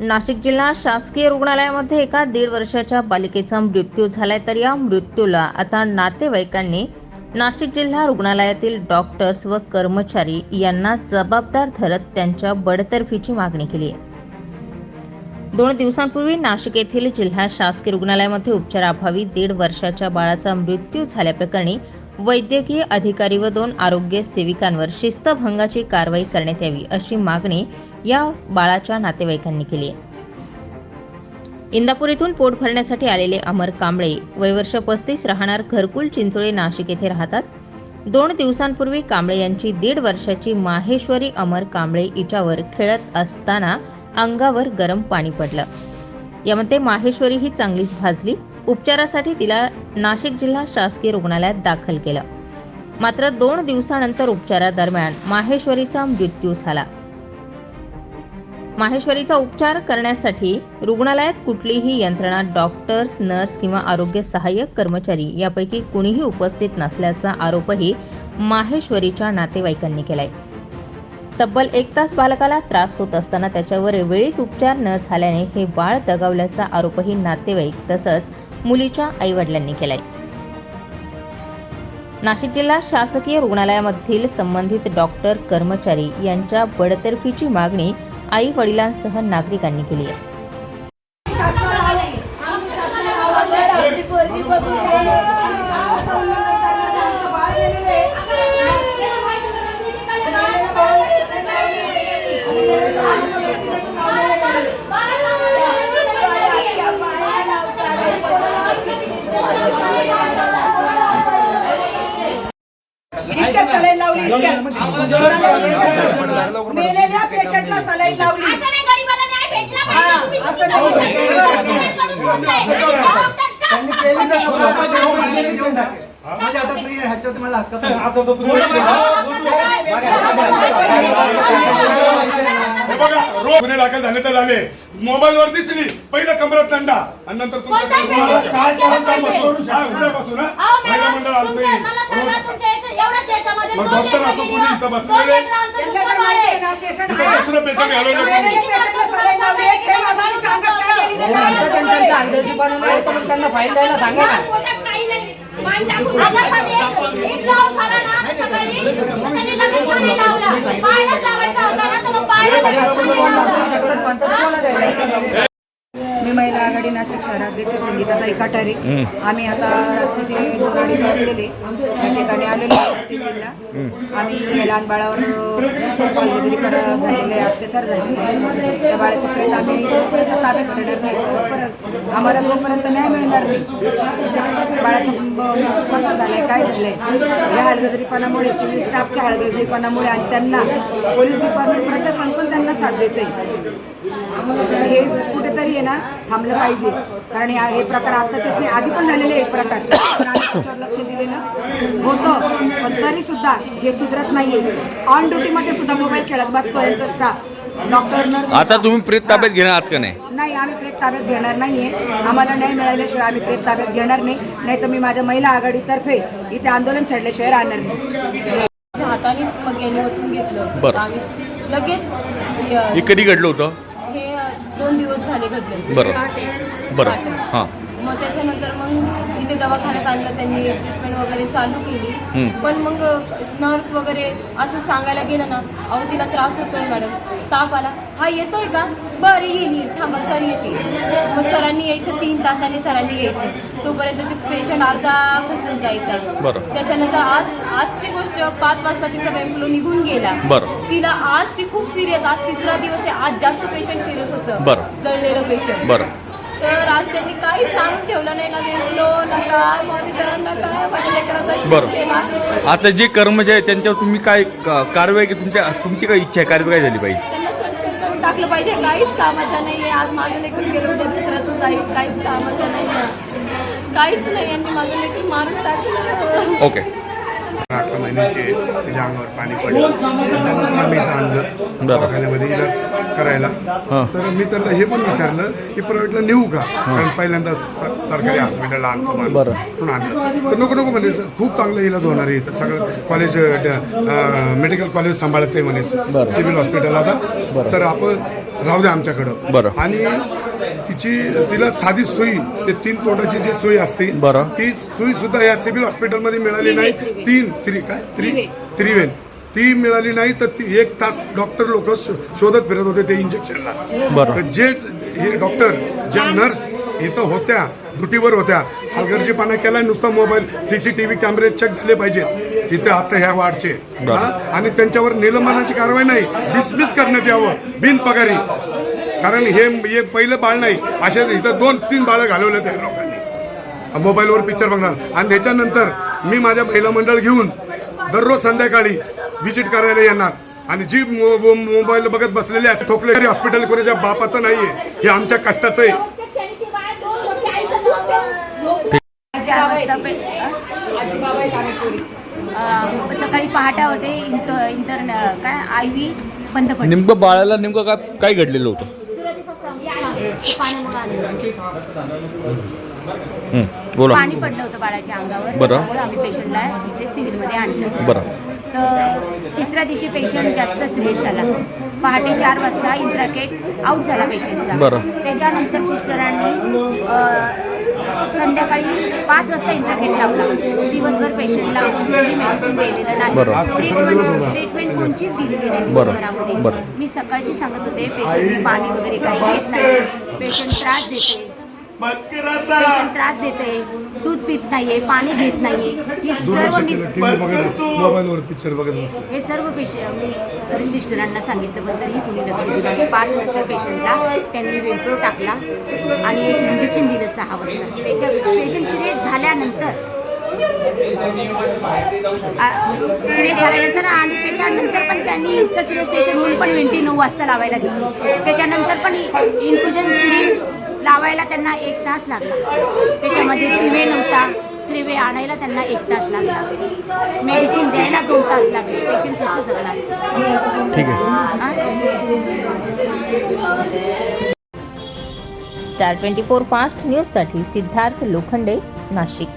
नाशिक जिल्हा शासकीय रुग्णालयामध्ये एका दीड वर्षाच्या बालिकेचा मृत्यू झालाय तर या मृत्यूला आता नातेवाईकांनी नाशिक जिल्हा रुग्णालयातील डॉक्टर्स व कर्मचारी यांना जबाबदार धरत त्यांच्या बडतर्फीची मागणी केली आहे. दोन दिवसांपूर्वी नाशिक येथील जिल्हा शासकीय रुग्णालयामध्ये उपचाराअभावी दीड वर्षाच्या बाळाचा मृत्यू झाल्याप्रकरणी वैद्यकीय अधिकारी व दोन आरोग्य सेविकांवर शिस्तभंगाची कारवाई करण्यात यावी अशी मागणी या बाळाच्या नातेवाईकांनी केली आहे. इंदापूर येथून पोट भरण्यासाठी आलेले अमर कांबळे वयवर्ष पस्तीस राहणार घरकुल चिंचोळे नाशिक येथे राहतात. दोन दिवसांपूर्वी कांबळे यांची दीड वर्षाची माहेश्वरी अमर कांबळे हिच्यावर खेळत असताना अंगावर गरम पाणी पडलं. यामध्ये माहेश्वरी ही चांगलीच भाजली. उपचारासाठी तिला नाशिक जिल्हा शासकीय रुग्णालयात दाखल केलं. मात्र दोन दिवसानंतर उपचारादरम्यान माहेश्वरीचा मृत्यू झाला. माहेश्वरीचा उपचार करण्यासाठी रुग्णालयात कुठलीही यंत्रणा डॉक्टर्स नर्स किंवा आरोग्य सहाय्यक कर्मचारी यापैकी कुणीही उपस्थित नसल्याचा आरोपही माहेश्वरीच्या नातेवाईकांनी केलाय. तब्बल एक तास बालकाला त्रास होत असताना त्याच्यावर वेळीच उपचार न झाल्याने हे बाळ दगावल्याचा आरोपही नातेवाईक तसंच मुलीच्या आईवडिलांनी केलाय. नाशिक जिल्हा शासकीय रुग्णालयामधील संबंधित डॉक्टर कर्मचारी यांच्या बडतर्फीची मागणी आई वडिलांसह नागरिकांनी केली आहे. लावली. मेलेल्या पेशंटला सलाईन लावली असं नाही गरीबाला न्याय भेटला पाहिजे. तुम्ही असं चुकीचं नाही. बोलताय. तुम्ही कडून बोलताय. डॉक्टर स्टाफ सांगतोय. माझ्या हातात नाही ह्याच्यात मला हक्क हे बघा रोज गुन्हे दाखल झाले तर झाले. मोबाईल वर दिसली पहिलं कमरात दंडा आणि नंतर तुमचं कोणता तुम्हाला? काय करायचं? मसूर हा, उद्यापासून हा? अहो, मॅडम, महिला मंडळ आमचं तुमच्या- मला सांगा रोज- तुमच्या याच्या- एवढ्याच याच्यामध्ये मग डॉक्टर असं कोणी इथं ना, बसलेले? दुसरं पेशंट घालवलं त्यांना फाईल द्यायला सांगा ना. आघाडी नाशिक शहराध्यक्ष संगीताताई कटारे आम्ही आता रात्रीचे दोन अडीच वाजलेले या ठिकाणी आलेलो सिव्हिलला. आम्ही लहान बाळावर झालेले अत्याचार झालेले. त्या बाळाचं प्रेत आम्ही ताब्यात घेणार नाही आम्हाला जोपर्यंत न्याय मिळणार नाही बाळाचं कसं झालंय काय झालंय? या हलगजरीपणामुळे सिव्हिल स्टाफच्या हलगजरीपणामुळे आणि त्यांना पोलीस डिपार्टमेंट प्रशासन पण त्यांना साथ देते हे कुठेतरी आहे ना थांबलं पाहिजे. कारण या- हे प्रकार आत्ताचेच नाही आधी पण झालेले एक प्रकार. पण आम्ही त्याच्यावर लक्ष दिलेलं होतं. पण तरी सुद्धा हे सुधरत नाहीये. ऑन ड्युटीमध्ये सुद्धा मोबाईल खेळत बसतो यांचा स्टाफ डॉक्टर नर्स आता तुम्ही प्रेत ताब्यात घेणार आहात का नाही? नाही आम्ही प्रेत ताब्यात घेणार नाहीये. आम्हाला न्याय मिळाल्याशिवाय आम्ही प्रेत ताब्यात घेणार नाही. नाही तर मी माझ्या महिला आघाडीतर्फे इथे आंदोलन छेडल्याशिवाय राहणार नाही. हातानेच मग याने ओतून घेतलं बरं. आम्ही लगेच य- हे कधी घडलं होतं? दोन दिवस झाले घडले बरं. पहाटे. बरं पहाटे. हां मग त्याच्यानंतर मग इथे दवाखान्यात आणलं त्यांनी ट्रीटमेंट वगैरे चालू केली. पण मग नर्स वगैरे असं सांगायला गेलं ना अहो तिला त्रास होतोय मॅडम ताप आला. हा येतोय का? बरं येईल येईल. थांबा सर येतील. मग सरांनी यायचं तीन तासांनी सरांनी यायचं. तोपर्यंत ते पेशंट अर्धा खचून जायचा. त्याच्यानंतर आज आजची गोष्ट पाच वाजता तिचा वेम्पलो निघून गेला. तिला आज ती खूप सिरियस आज तिसरा दिवस आहे. आज जास्त पेशंट सिरियस होतं. जळलेलं पेशंट तर आज त्यांनी काही सांगून ठेवलं नाही. ना माझ्या लेकराचा बरं. आता जे कर्मचारी आहेत त्यांच्यावर तुम्ही काय का- कारवाई की तुमच्या तुमची काय इच्छा आहे कारवाई काय झाली पाहिजे? त्यांना सस्पेंड करून टाकलं पाहिजे. काहीच कामाच्या नाही आहे. आज माझं लेकरून गेलं उद्या दुसऱ्याचं जाईल. काहीच कामाच्या नाही आहे. काहीच नाही. यांनी माझं लेकरून मारून टाकलं. ओके. अकरा महिन्याचे त्याच्या अंगावर पाणी पडलं. आम्ही इथं आणलं. दवाखान्यामध्ये इलाज करायला. तर मी त्यांना हे पण विचारलं की प्रायव्हेटला नेऊ का? कारण पहिल्यांदा स- सरकारी हॉस्पिटलला आणतो म्हणून. आणलं. तर नको नको म्हणे खूप चांगलं इलाज होणार आहे इथं. सगळं कॉलेज मेडिकल कॉलेज सांभाळत आहे म्हणे सिव्हिल हॉस्पिटल आता. तर आपण राहू द्या आमच्याकडं. बरं. आणि तिची तिला साधी सुई ते तीन तोटाची जी सुई असते बरं. ती सुई सुद्धा या सिव्हिल हॉस्पिटलमध्ये मिळाली नाही. तीन त्रि काय? त्रि त्रिवेल ती मिळाली नाही तर ती एक तास डॉक्टर लोक शोधत फिरत होते ते इंजेक्शनला बरं. जे हे डॉक्टर ज्या नर्स इथं होत्या ड्युटीवर होत्या हलगर्जीपणा केला नुसता मोबाईल सीसीटीव्ही कॅमेरे चेक झाले पाहिजेत. इथे आता ह्या. हा? आणि त्यांच्यावर निलंबनाची कारवाई नाही. डिसमिस करण्यात यावं. बिनपगारी. कारण हे हे पहिलं बाळ नाही. असे इथं दोन तीन बाळं घालवले त्या लोकांनी. मोबाईलवर पिक्चर बघणार. आणि त्याच्यानंतर मी माझ्या महिला मंडळ घेऊन दररोज संध्याकाळी व्हिजिट करायला येणार. आणि जी मो- मो- मोबाईल बघत बसलेली आहे ठोकलेली हॉस्पिटल कोणाच्या बापाचं नाहीये हे आमच्या कष्टाचं आहे. सकाळी पहाटा होते इंटर इंटर काय आय व्ही बंद पडली. नेमकं बाळाला नेमकं का काय घडलेलं होतं? हं, बोला. पाणी पडलं होतं बाळाच्या अंगावर बरं. त्यामुळे आम्ही पेशंटला इथे सिव्हिलमध्ये आणलं. बरं. तर तिसऱ्या दिवशी पेशंट जास्त सिरियस झाला. पहाटे चार वाजता इंट्राकेट आउट झाला पेशंटचा. बरं. त्याच्यानंतर सिस्टरांनी अ, संध्याकाळी पाच वाजता इंट्राकेट लावला दिवसभर पेशंटला कोणतंही मेडिसिन दिलेलं. नाही. ट्रीटमेंट कोणचीच गेलेली नाही बरं. दिवसभरामध्ये. मी सकाळची सांगत होते पेशंट पाणी वगैरे काही घेत नाही पेशंट त्रास देते पेशंट त्रास देते दूध पित नाहीये पाणी घेत नाहीये. ही सर्व मी मोबाईलवर पिक्चर बघत हे सर्व पेशंट मी सिस्टरांना सांगितलं पण तरीही कुणी लक्ष दिलं नाही पाच नंतर पेशंटला त्यांनी वेल्प्रो टाकला आणि एक इंजेक्शन दिलं सहा वाजता. त्याच्या पेशंट सिरियस झाल्यानंतर सिरियस झाल्यानंतर आणि त्याच्यानंतर पण त्यांनी इतकं सिरियस पेशंट होऊन पण वेंटी नऊ वाजता लावायला घेतली. त्याच्यानंतर पण इन्फ्युजन सिरिंज लावायला त्यांना एक तास लागला. त्याच्यामध्ये थ्रीवे नव्हता. थ्रीवे आणायला त्यांना एक तास लागला. मेडिसिन द्यायला दोन तास लागले. पेशंट कसं जगणार ठीक आहे. हा? स्टार ट्वेंटी फोर फास्ट न्यूजसाठी सिद्धार्थ लोखंडे नाशिक.